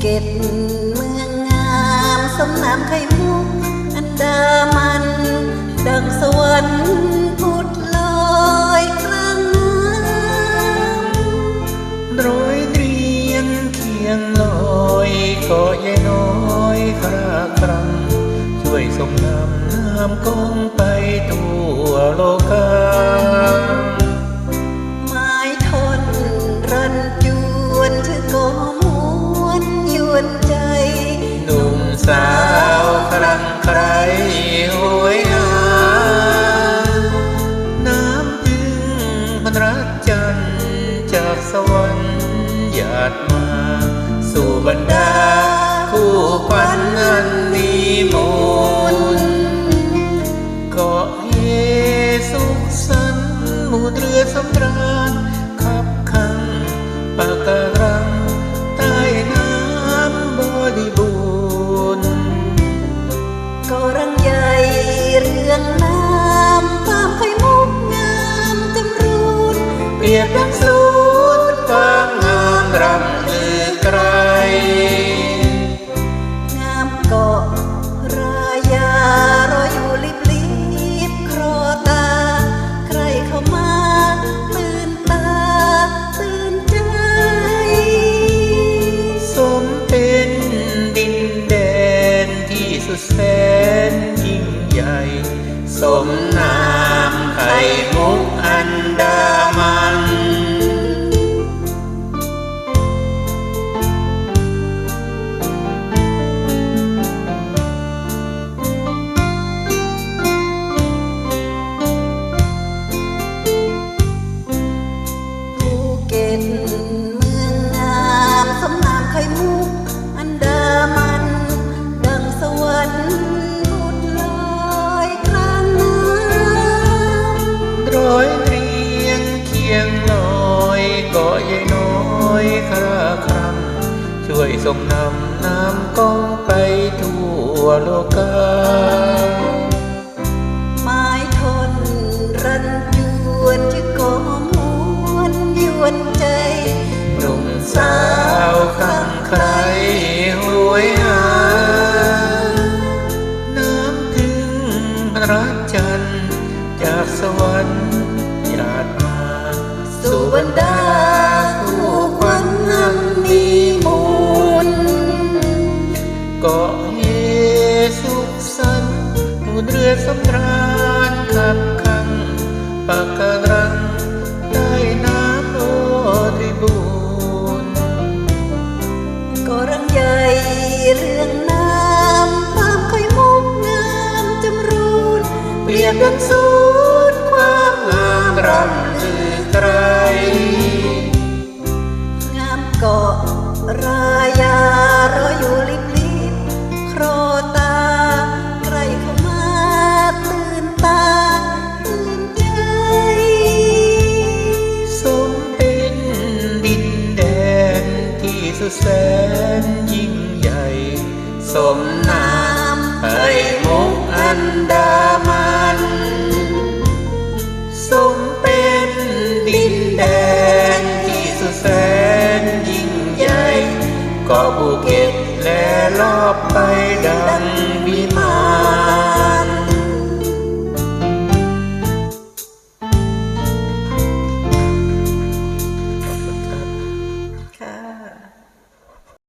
เก็ตเมืองงามสมน้ำไข่มุกอันดามัน ดังสวรรค์พุดลอยกลางน้ำร้อยเรียงเคียงลอยกาะยายน้อยคราครังช่วยส่งน้ำน้ำกองไปทั่วโลกา ใครหวยหาน้ำจึงพันรักจันทร์จากสวรรค์หยาดมา สู่บรรดาคู่ควัน ยบดังสูตรความงามรำลือไกลงามเกาะรายารออยู่ลิบลิบครอตา ใครเข้ามาตื่นตาตื่นใจ สมเป็นดินแดนที่สุดแสนยิ่งใหญ่ สมนามไข่มุกอันดา ช่วยส่งนำน้ำกองไปทั่วโลกาไม้ทนรันจวนจะก่อมวนยวนใจหนุ่มสาวครั้งใครหวยหา น้ำถึงพระรักจันทร์จากสวรรค์หยาดมาสู่บรรด สุขสันต์ูดเรือสำราญขับขังปากการังใต้น้ำโอริบูรณ์ก็รังใหญ่เรื่องน้ำตามไข่มุกงามจำรูนเปรียบดังสู สุดแสนยิ่งใหญ่ สมนามไข่มุกอันดามันสมเป็นดินแดนที่สุดแสนยิ่งใหญ่ก็ภูเก็ตและรอบไปดังวิมาน